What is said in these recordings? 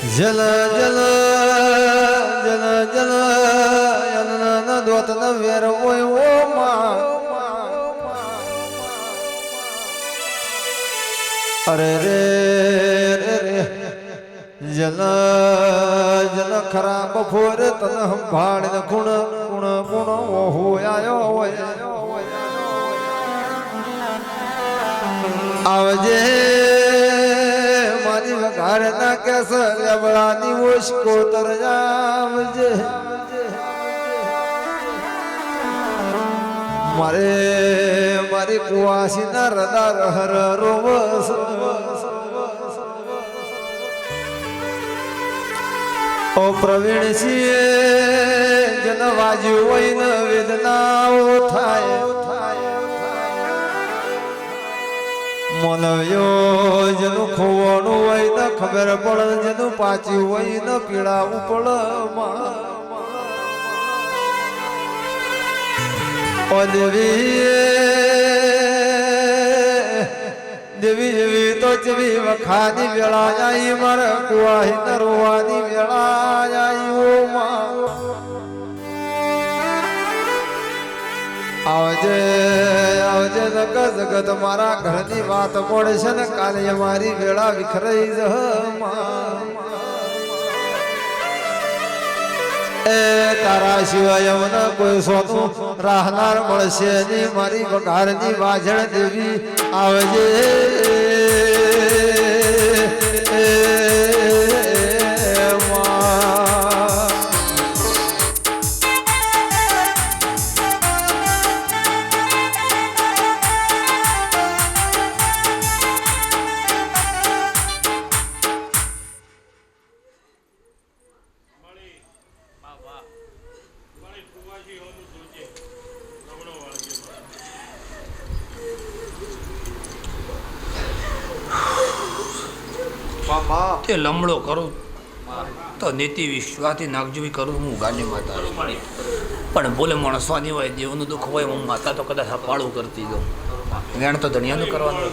જલ જલ જલ જલ યનન દોત ન વેર ઓય ઓ માં અરે રે રે રે જલ જલ ખરા બફોર તન સંભાળ ને ગુણ ગુણ ગુણ ઓહો આયો હોય આવજે મારી વઘાર ના કેસ લેબડાની ઓશકો તર આવજે મારે, મારી કુવાસી ના રદાર હર રોવસ ઓ પ્રવીણ સિંહ જન વાજ્યું હોય ને વેદનાઓ થાય. મનવ્યો જેનું ખોવાનું હોય ને ખબર પડે, જેનું પાછી હોય ને પીડા પડે માં. ઓ દેવી દેવી જેવી તો જેવી વખાની વેળા આઈ, મારે કુવાહી નરવાની વેળા આઈ, ઓ માં આવજે આવજે જગ જગત મારા ઘરની વાત પડશે ને, કાલે અમારી વેળા વિખરાઈ જ એ તારા સિવાય મને કોઈ સોનું રાહનાર મળશે નહીં, મારી વઘારની વાજણ દેવી આવજે. કરું? તો નીતિ વિશ્વાથી નાગજુવી કરું હું ગાની માતા પણ બોલે માણસવાની હોય દેવનું દુઃખ હોય, હું માતા તો કદાચ હપાળું કરતી દઉં વેણ તો ધણિયાનું કરવાનું.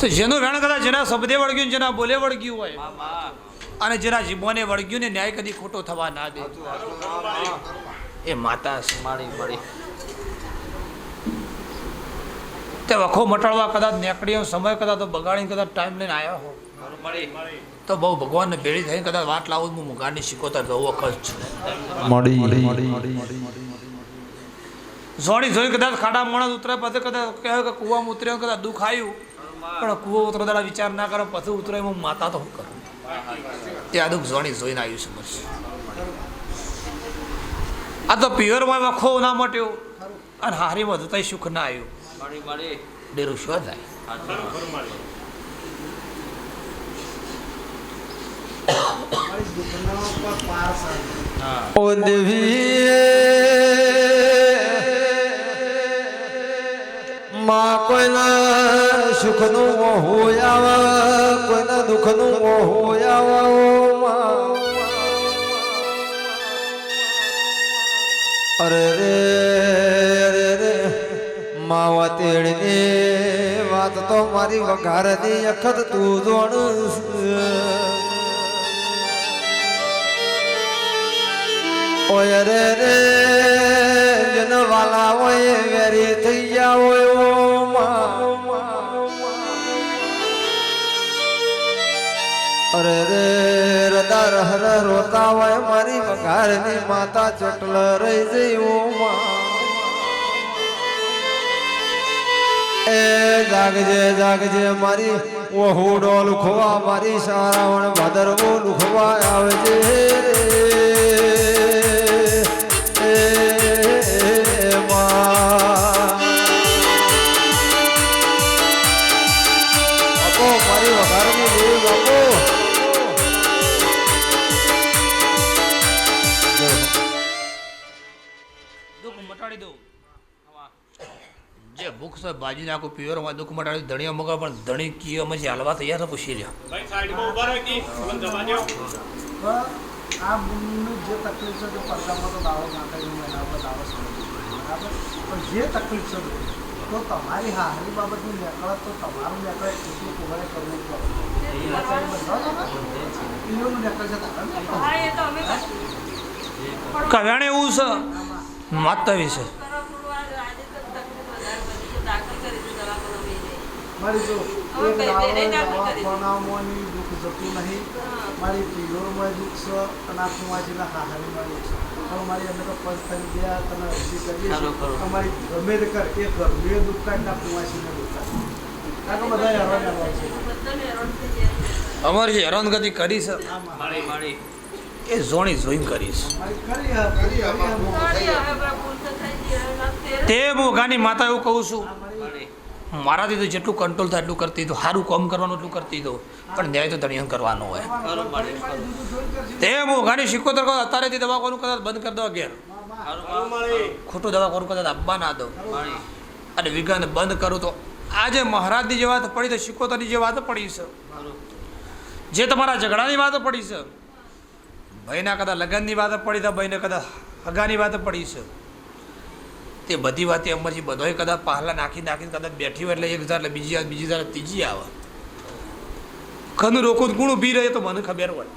તો જેનું વેણ કદાચ જેના શબ્દે વળગ્યું જેના બોલે વળગ્યું હોય, અને જેના જીભોને વળગ્યું ને ન્યાય કદી ખોટો થવા ના દે. એ માતા મારી મળી. તે વખો મટાડવા કદાચ નીકળ્યો સમય કદાચ તો બગાડીને કદાચ ટાઈમ લઈને આવ્યા હો તો બહુ ભગવાનને ભેળી થઈને કદાચ વાત લાવું હું મુગાની શીખોતર રહું વખત છું. જોડી જોઈ કદાચ ખાડા માણસ ઉતરે પછી કદાચ કહેવાય કે કૂવામાં ઉતર્યો કદાચ દુઃખ આવ્યું. પણ કૂવો ઉતરો દાડા વિચાર ના કરો પછી ઉતરે હું માતા તો હું કરું? તે આ દુઃખ જોણી જોઈને આવ્યું સમજશે આ તો પિયરમાં વખો ના મટ્યો અને હારીમાં જતા સુખ ના આવ્યું. ડેરું શું થાય? માં કોઈના સુખનું હોય આવે કોઈના દુઃખનું હોય આવે અરે રે માવા વાત તો મારી વઘારની અખત તું જોણ ઓય રે રે જન વાલા હોય વેરી થઈ ગયા હોય ઓ. અરે રે રદાર હર રોતા હોય મારી વઘારની માતા ચોટલ રહી જઈ ઓ એ જાગજે જાગજે મારી ઓહુ ડોલ ખોવા મારી સારાવણ ભાદર ઓ લુખવા આવજે જે ભૂખ પ્યોરમાં નાખું દુઃખ મટાડી ધણી મગા પણ ધણી કીઓ પછી હાલવા તૈયાર છે પૂછી લ્યો. આ બુનની જે તકલીફ છે તે પડદામાં તો દાવો નાખે એવું એના પર દાવો સમજ બરાબર? પણ જે તકલીફ છે તો તમારી હારી બાબતનું નીકળે તો તમારું નીકળે એટલું તમારે કરવું પડે તો અમે કવ્યાણે એવું છે? માતા વિશે મારી જો એક દુઃખ જતું નહીં. મારી પિલોરમાં દુઃખ છે અને આ કુંવાજીના હાહારીમાં દુઃખ છે. પણ મારી અમે તો પંચ થઈ ગયા તમે અરજી કરીએ ગમે તે કર એ ઘરનું દુઃખ કાઢ ના કુંવાજીને દુઃખ કાઢ બધા હેરાન હેરાન છે. અમારી જે હેરાનગતિ કરી છે. એ જોણી જોઈન કરીશ. તે મોઘાની માતા એવું કહું છું. મારાથી તો જેટલું કંટ્રોલ થાય એટલું કરતી હતું સારું કામ કરવાનું એટલું કરતી હતું પણ ન્યાય તો ધણીઓ કરવાનો હોય. તે હું ઘણી સિક્કોતર કહો અત્યારેથી દવાખાનું કદાચ બંધ કરી દો ઘેર. ખોટું દવાખાનું કદાચ આપવા ના દો અને વિઘ્ન બંધ કરું તો આજે મહારાજની જે વાત પડી તો સિક્કોતરની જે વાત પડી છે જે તમારા ઝઘડાની વાત પડી છે ભાઈના કદાચ લગ્નની વાત પડી તો ભાઈને કદાચ હગાની વાત પડી છે. તે બધી વાતે અમરજી બધોય કદાચ પહેલાં નાખી નાખીને કદાચ બેઠી હોય એટલે એક હજાર એટલે બીજી બીજી હજાર ત્રીજી આવે. ખનું રોકો ગુણ ઊભી રહે તો મને ખબર હોય.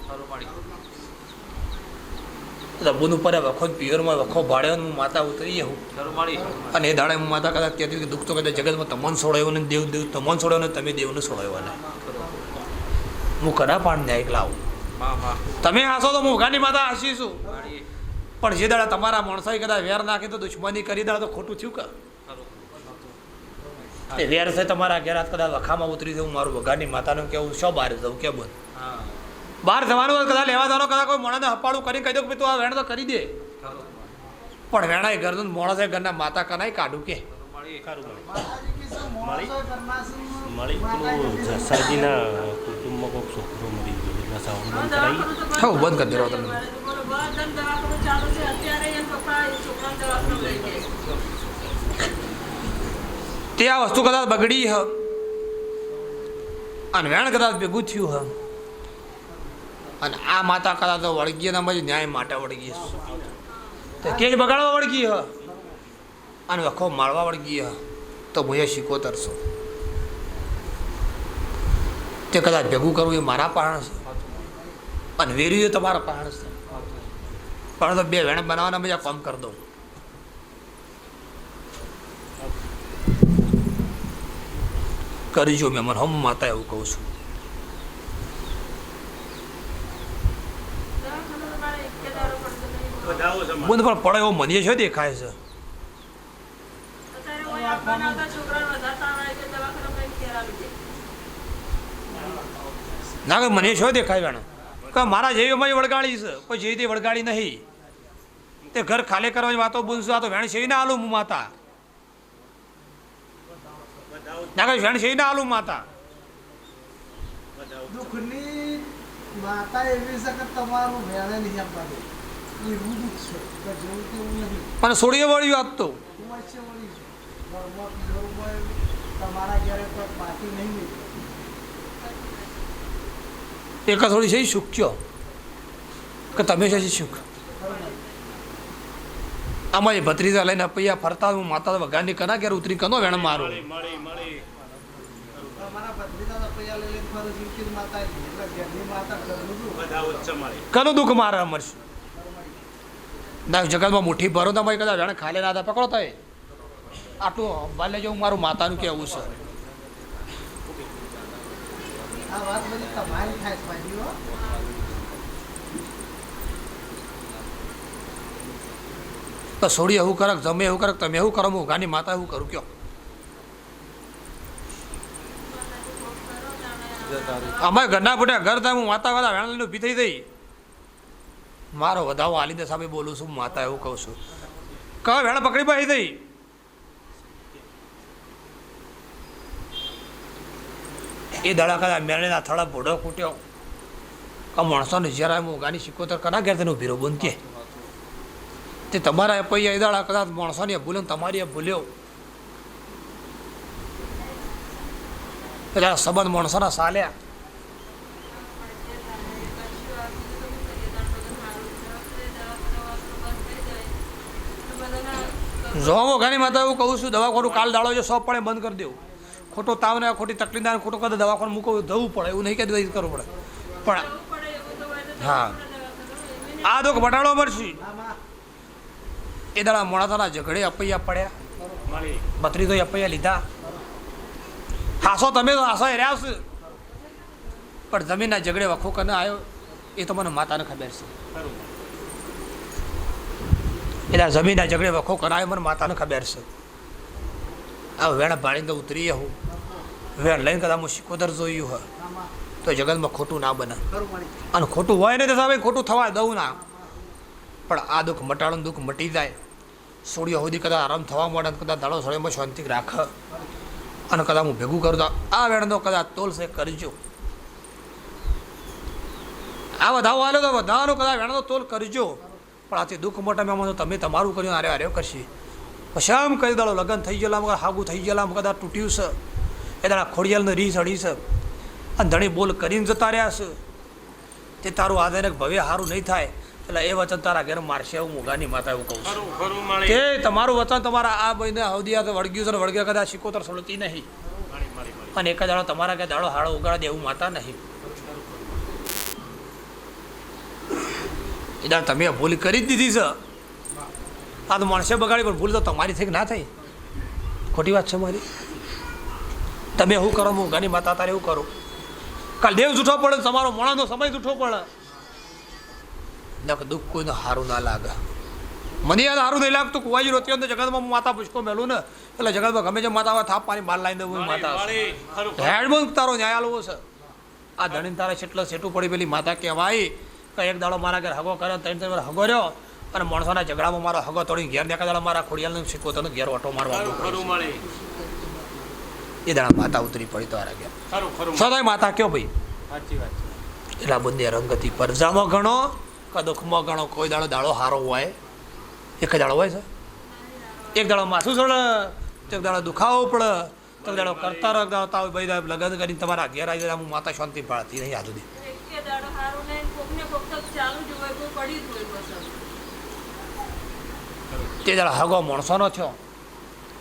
રબુનું પર વખો પિયરમાં વખો ભાડે હું માતા ઉતરી હું. અને એ દાડે હું માતા કદાચ કહેતી હતી કે દુઃખ તો કદાચ જગતમાં તમને છોડાયો ને દેવ દેવ તમને છોડાયો ને તમે દેવને છોડાયો ને હું કરા પાણ ન્યાય લાવું. તમે હાસો તો મોઘાની માતા હાસીશું પણ જે દાડા તમારા માણસોએ કદાચ વેર નાખે તો દુશ્મની કરી દાડા તો ખોટું થયું કા? એ વેર છે તમારા ઘેર કદાચ વખામાં ઉતરી જવું મારું વઘાની માતાનું કેવું શું બહાર જવું કે બોલ? બહાર જવાનું હોય કદાચ લેવા જવાનો કદાચ કોઈ મોણાને હપાડું કરીને કહી દો કે તું આ વેણ તો કરી દે. પણ વેણા એ ઘરનું મોણસ ઘરના માતા કનાય કાઢું કે. જસાજીના કુટુંબમાં કોઈક છોકરો મરી ગયો એટલે સાવરણ કરાવી હા બંધ કરી દેવા તે આ વસ્તુ કદાચ બગડી હ. અને વેણ કદાચ ભેગું થયું હ. અને આ માતા કદાચ તો વળગી ના ન્યાય માટે વળગી તો કેજ બગાડવા વળગી હ? અને વખો મારવા વળગી હ? તો હું એ શીખોતર છું. તે કદાચ ભેગું કરવું એ મારા પહાણ છે. અને વેર્યું એ તમારા પહાણ છે. પણ તો બે વેણ બનાવવાના મજા કામ કરી દઉં કરજો મેં મને હમ માતા એવું કહું છું. બંધ પણ પડે એવો મને છે દેખાય છે. ના કે મને છો દેખાય વેણ કે મારા જેવી અમારી વળગાડી છે કોઈ જેવી તે વળગાડી નહીં તે ઘર ખાલી કરવાની વાતો બોલશું આ તો વેણ છે ના આલું માતા કે વેણ છે ના આલું માતા દુઃખની માતા એવી છે કે તમારું વેણે નહીં આપવા દે એવું દુઃખ છે કે જેવું તેવું નહીં. પણ સોડીએ વળ્યું આજ તો. વચ્ચે વળી છું. ઘરમાં પિયરમાં તમારા ઘરે કોઈ પાટી નહીં મિલી એક થોડી છે સુખ કયો? કે તમે છે સુખ? આમાં એ ભત્રીજા લઈને પૈયા ફરતા હું માતા વઘાની કના ઘેર ઉતરી કનો વેણ મારું? કનું દુઃખ મારે અમર ના જગતમાં મુઠ્ઠી ભરો તો કદાચ જાણે ખાલે ના પકડો થાય આટલું ભલે જો મારું માતાનું કેવું છે. આ વાત બધી તમારી થાય છે ભાઈ હો તો સોડી એવું કરક જમે એવું કરક તમે એવું કરો, હું ગાની માતા એવું કરું, કયો? અમારે ઘરના ફૂટ્યા ઘર થાય, હું માતા વાળા વેણ લઈને ઊભી થઈ થઈ. મારો વધાવો આલીને સામે બોલું છું માતા એવું કહું છું. કહો વેણ પકડી પાઈ દઈ એ દડા કદા મેળીના થડા ભોડો કૂટ્યો માણસો માણસોને જ્યારે હું ગાની સિકોતર કના ઘેર તેનું ભીરો બંધ કે. તે તમારા પૈયા દાડા કદાચ માણસોને ભૂલે તમારી ભૂલ્યો. એટલે સંબંધ માણસોના સાલ્યા જોવો ઘણી માતા એવું કહું છું દવાખોનું કાલ દાડો જો સૌ પડે બંધ કરી દેવું. ખોટો તાવ ને ખોટી તકલીફ ના ખોટો કદાચ દવાખાનું મૂકવું ધવું પડે એવું નહીં કે કરવું પડે. પણ હા. આ તો ઘટાડો મળશે એ દાડા મોડાતાના ઝઘડે અપૈયા પડ્યા. મળી બત્રી તો અપૈયા લીધા. હાસો તમે તો હાસો રહ્યા છે પણ જમીનના ઝઘડે વખો કને આવ્યો, એ તો મને માતાને ખબર છે. એટલે જમીનના ઝઘડે વખો કરાયો મને માતાને ખબર છે. આ વેણ ભાણીને તો ઉતરી હું. વેણ લઈને કદાચ હું શિકોદર જોયું હોય, તો જગતમાં ખોટું ના બને. અને ખોટું હોય ને તો સાહેબ ખોટું થવા દઉં ના. પણ આ દુઃખ મટાડવાનું દુઃખ મટી જાય. સોડિયો સુધી કદાચ આરામ થવા મળે કદાચ દાડો સોળીમાં શાંતિ રાખ. અને કદાચ હું ભેગું કરું તો આ વેણનો કદાચ તોલશે કરજો. આ વધાવો આવ્યો તો વધારાનો કદાચ વેણનો તોલ કરજો. પણ આથી દુઃખ મોટા મેં તમે તમારું કર્યું, આરે આરે કરશે. પછી આમ કરી દાડો લગ્ન થઈ ગયેલા, મગર હાગું થઈ ગયેલા કદાચ તૂટ્યું છે. એ દાડા ખોડિયાલને રીસ અડી છે. અને ધણી બોલ કરીને જતા રહ્યા છે. તે તારું આધારે ભવ્ય સારું નહીં થાય. એટલે એ વચન તારા ઘેર મારશે એવું મોગાની માતા એવું કહું છું. કે તમારું વચન તમારા આ ભાઈને હવદિયા તો વળગ્યું છે વળગ્યા કદાચ શિકોતર સળતી નહીં. અને એક દાડો તમારા કે દાડો હાડો ઉગાડે એવું માતા નહીં. એ દાડ તમે ભૂલ કરી જ દીધી છે. આ તો માણસે બગાડી પણ ભૂલ તો તમારી થઈ કે ના થઈ? ખોટી વાત છે મારી? તમે શું કરો મોગાની માતા તારે એવું કરો. કાલ દેવ જૂઠો પડે તમારો મોણાનો સમય જૂઠો પડે. નક દુઃખ કોઈને સારું ના લાગે. મને યાદ સારું નહીં લાગતું કુવાજી રોતી હોય જગતમાં હું માતા પૂછકો મેલું ને એટલે જગતમાં ગમે છે માતા થાપ પાણી માર લાવી દઉં માતા મળી તારો ન્યાય આલવો છે. આ ધણી તારે છેટલો છેટું પડી પેલી માતા કહેવાય. કે એક દાડો મારા ઘેર હગો કરે ત્રણ ત્રણ વાર હગો રહ્યો અને માણસોના ઝઘડામાં મારો હગો તોડી ઘેર દેખા દાડો મારા ખોડિયાલને શીખવો તને ઘેર ઓટો મારવા એ દાડા માતા ઉતરી પડી ખરું ખરું સદાય માતા કયો ભાઈ? સાચી વાત એટલા બંને રંગતી પરજામાં ગણો. કે દુઃખમાં ગણો કોઈ દાડો દાડો સારો હોય. એક દાડો હોય છે? એક દાડો માથું ચડે તો એક દાડો દુખાવો પડે તો એક દાડો કરતા રખતા તાવ ભાઈ લગ્ન કરીને તમારા ઘેર આવી જાય હું માતા શાંતિ પાડતી નહીં આ સુધી એકે દાડો હારું નહીં કોકને કોક તો ચાલુ જ હોય કોઈ પડી જ હોય બસ તે દાડો હગો માણસોનો થયો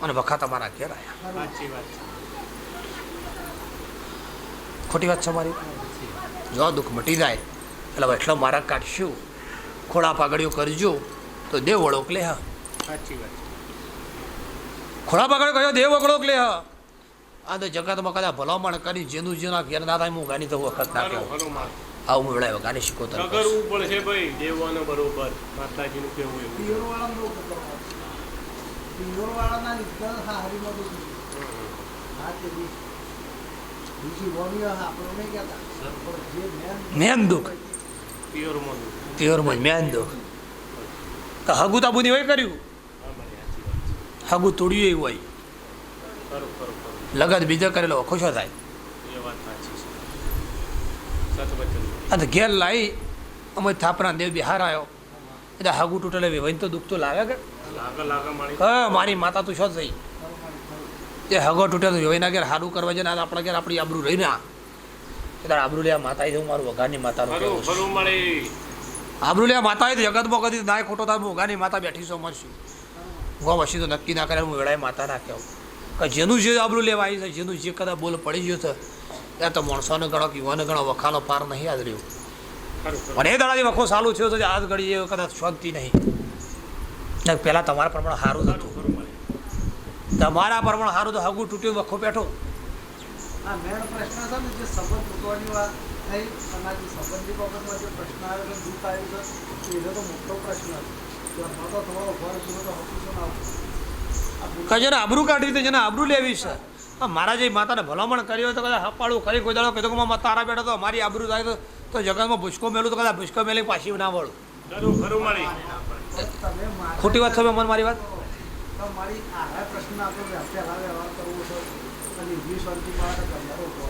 અને વખા તમારા ઘેર આવ્યા ખોટી વાત છે મારી? જો દુઃખ મટી જાય એટલે એટલો મારા કાઢશું. ખોળા પાઘડીઓ કરજો તો દેવ વળોક લે હા. સાચી વાત ખોળા ખોડા પાઘડી કયો દેવ વળોક લે હા. આ તો જગતમાં કદાચ ભલામણ કરી જેનું જેના ઘેર ના થાય હું ગાની તો વખત ના કહું આવું હું વેળાય ગાની શીખો તો કરવું પડશે ભાઈ દેવાનો બરોબર માતાજીનું કેવું એવું મેન દુઃખ. પ્યોર મનું પિયોરમાં મેન તો હગું હોય કર્યું? હગું તોડ્યું એવું હોય. લગત બીજો કરેલો ખુશો થાય. અને ઘેર લાવી અમે થાપના દેવ બિહાર આવ્યો એટલે હગું તૂટેલે વિવાહીને તો દુઃખ તો લાગે કે હા મારી માતા તું શો થઈ. એ હગો તૂટે તો વિવાહીના ઘેર સારું કરવા જાય ને આજ આપણા ઘેર આપણી આબરૂ રહી ના એટલે આબરૂ માતા છે મારું વઘાની માતાનું આબરુલિયા કહેવું છું. ખરું મળી. માતા જગતમાં કદી નાય ખોટો થાય હું વઘાની માતા બેઠી છો મરશું ગો વસી તો નક્કી ના કરે હું વેળાએ માતા ના કહેવું. કે જેનું જે આબરૂ લેવા આવી છે જેનું જે કદાચ બોલ પડી ગયો છે ત્યાં તો માણસોને ગણો યુવાને ગણો વખાનો પાર નહીં આજ રહ્યો મને એ દાડાથી વખો ચાલુ થયો છે આજ ઘડી કદાચ શાંતિ નહીં. પહેલાં તમારા પ્રમાણે સારું હતું તમારા પ્રમાણે સારું તો હગું તૂટ્યું વખો બેઠો. આ મેન પ્રશ્ન છે ને જે સંબંધ તૂટવાની વાત થઈ જે સંબંધની બાબતમાં જે પ્રશ્ન આવ્યો છે દુઃખ આવ્યું છે તો એનો તો મોટો પ્રશ્ન છે. તો તમારો તો હતું શું ના હતું? આ ભૂલ- કે જેને આબરૂ કાઢવી તો જેને આબરૂ લેવી છે. આ મારા જે માતાને ભલામણ કર્યો તો કદાચ હપાડું ખરી કોઈ દાડો કીધું કે મારા તારા બેઠા તો અમારી આબરૂ થાય તો તો જગતમાં ભૂસકો મેલું તો કદાચ ભૂસકો મેલી પાછી ના વળું. મળી મારી? ખોટી વાત તમે મન મારી વાત? મારી આ પ્રશ્ન આપણે અને વીસ વર્ષથી મારે તમારો કહો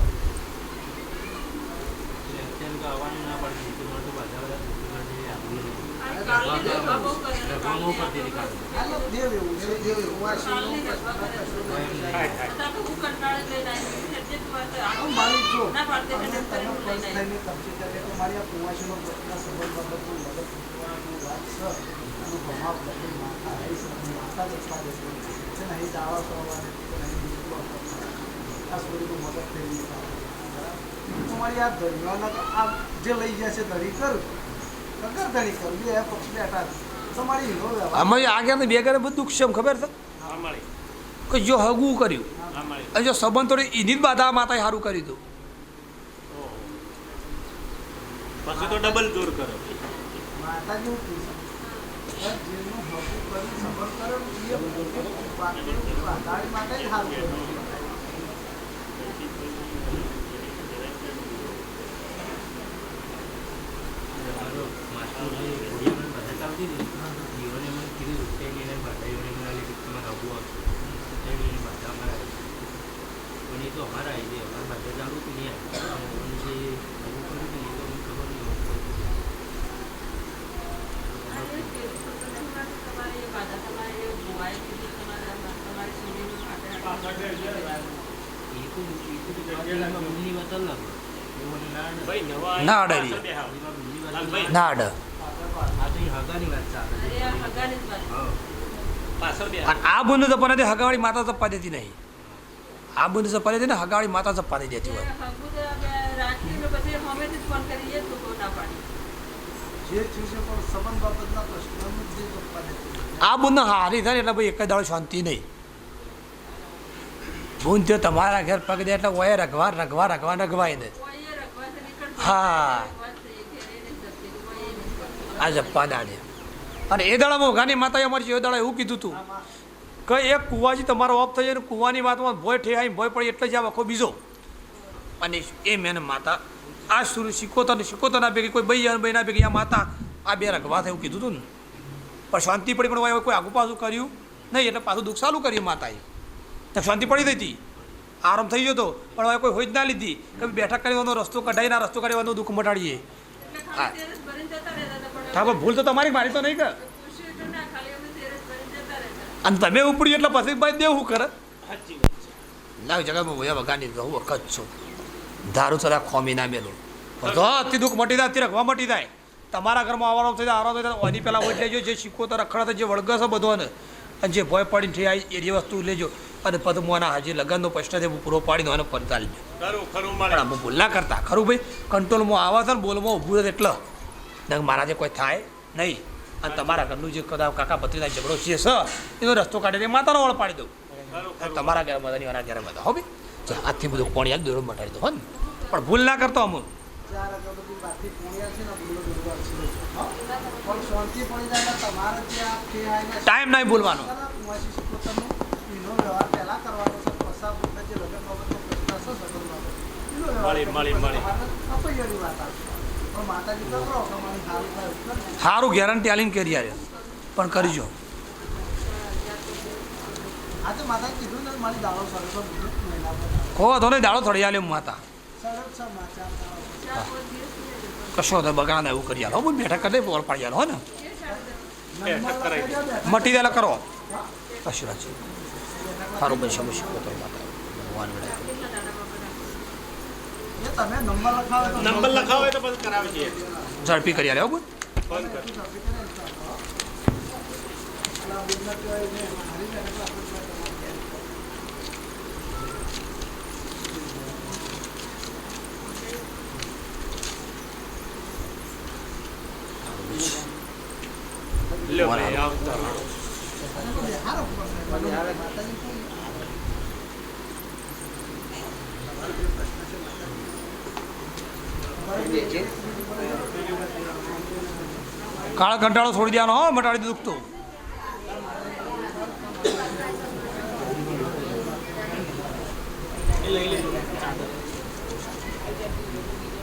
આ કાલની દવા બહુ કરે કાલની હાલો, દેવ એવું છે દેવ એવું આ કાલની શીલો દવા કરે થાય થાય બધા તો હું કંટાળે લઈને આવી એટલે જ વાત આ- માલિક જો ના પાડતે તમે મને તમે લઈને ફર્સ્ટ આવી. ટાઈમે કબજે કરે તો તમારી આ કુંવાસીનો પ્રશ્ન સંબંધ બાબત મદદ કરવાની વાત છે અને ભમા પ્રત્યે માતા આવી છે માતા જ અથવા દેશે છે ને અહીં દાવા કરવાની કે નહીં દીકરો આ છોડીનું મદદ થઈ તમારી આ ધણીઓના આ જે લઈ ગયા છે ધણી કર. કગર ધણી કર. બે પક્ષ બેઠા તમારી હીરો અમે આગળ બે ઘરે બધું દુઃખ છે? ખબર છે કે જો હગું કર્યું અને જો સંબંધ થોડી એની જ બાધા માતાએ સારું કરી દઉં. પછી તો ડબલ જોર કરો. માતાજી હું જેનું હગું કર્યું સંબંધ કર્યો એ વાતનું માટે સારું કર્યું મારો માસ્ટર જે ઘોડીઓને બધા ચાલતી હતી જીવોને મને કીધું કે એને બધા એને મને આલી કે તમારે આવું આવશે એને એને બધા અમારા આવી પણ એ તો અમારા આવી જાય અમારા બધા ચાલુ કે નહીં આવી જે આવું કર્યું હતું એ તો અમને ખબર નહીં એવું મને ના અડાડી. પાછળ બેહાવ. એમાં મમ્મીની વાત લાલભાઈ. અલગ. ના અડ આ તો એ હગાની વાત ચાલે અરે આ હગાની જ વાત છે. હા પાછળ બેહાવ. અને આ બંધ તો પણ હગાવાળી માતા ચપ્પા દેતી નહીં આ બંધ ચપ્પા દેતી ને હગાવાળી માતા ચપ્પા નહીં દેતી હોય આ બુંદ હારી થાય એટલે ભાઈ એક દાડો શાંતિ નહીં બુંદ તે તમારા ઘેર પગ દે એટલે ઓય રગવા રગવા રગવા રગવાય ને હા. રખવાથી ઘેરે નહીં જતી, કોઈએ નહીં. આ જપ્પા દાડે અને એ દાડામાં ગાની માતાએ અમારી એ દાડા એવું કીધું હતું કે એક કુવાજી તમારો ઓફ થઈ જાય ને કુવાની વાતમાં ભોય ઠેહાઈ ભોય પડી એટલે જ આ વખો બીજો. અને એ મેન માતા આ સુર શીખોતા ને શીખોતા ના ભેગી કોઈ ભાઈ અને બહેના ભેગી આ માતા આ બે રગવા થાય એવું કીધું હતું ને. પણ શાંતિ પડી પણ કોઈ આગુ પાછું કર્યું નહીં એટલે પાછું દુઃખ ચાલુ કર્યું માતાએ. તો શાંતિ પડી હતી. આરામ થઈ ગયો હતો પણ હવે કોઈ હોય જ ના લીધી કે બેઠક કરવાનો રસ્તો કઢાઈને રસ્તો કાઢવાનો દુઃખ મટાડીએ. એટલે હા પણ ભૂલ તો તમારી મારી તો નહીં કે પૂછ્યું એટલે ના, ખાલી અમે તેર જ ભરીને જતા રહેતા. અને તમે ઉપડી એટલે પછી ભાઈ દેવું કરે. લાવ જગામાં ભોયા વગાની હું વખત છું. દારૂ ચલા ખોમી ના મેલું. બધો અતિ દુઃખ મટી જાય તે રખવા મટી જાય. તમારા ઘરમાં આવવાનો થઈ જાય આરો થઈ એની પહેલાં વોટ લેજો જે શીખો તો રખડા જે વળગસ બધોને. અને જે ભય પડીને થઈ આવી એવી વસ્તુ લેજો. અને પછી મોના હાજી લગનનો પ્રશ્ન છે પૂરો પાડીને એને પર ચાલજો ખરું ખરું ભૂલ ના કરતા. ખરું ભાઈ કંટ્રોલમાં આવે છે ને બોલમાં ઊભું રહે એટલે. નંગ મારા જે કોઈ થાય નહીં. અને તમારા ઘરનું જે કદાચ કાકા ભત્રીના ઝઘડો છે સ એનો રસ્તો કાઢીને માતાનો વળ પાડી દઉં. તમારા ઘરે બધા એના ઘરે મજા હો ભાઈ. આથી બધું પાણી આવી દોડો મટાડી દો હો ને. પણ ભૂલ ના કરતો અમુક. ટાઈમ નહીં ભૂલવાનો. મળી, મળી, મળી. સારું ગેરંટી આલીને કરી યાર પણ કરજો. પર કહો તો નહીં, દાડો થોડી આલ્યો માતા. કશો તો બગાડ એવું કરી આલો. હો બેઠક બેઠા કરી વળ પાડી આલો, હો ને. મટી દેલા કરો. કશું વાત સારું બનશે બનશે. માતા ભગવાન કેટલા દાડામાં બનાવશું? એ તમે નંબર લખાવો તો બંધ કરાવી ઝડપી કરી આલે બોલ. ફોન કર. લ્યો ભાઈ આવતા હારો પણ માતાજી કોઈ કાળ કંટાળો છોડી દેવાનો હો મટાડી દુખતો. દુઃખ લઈ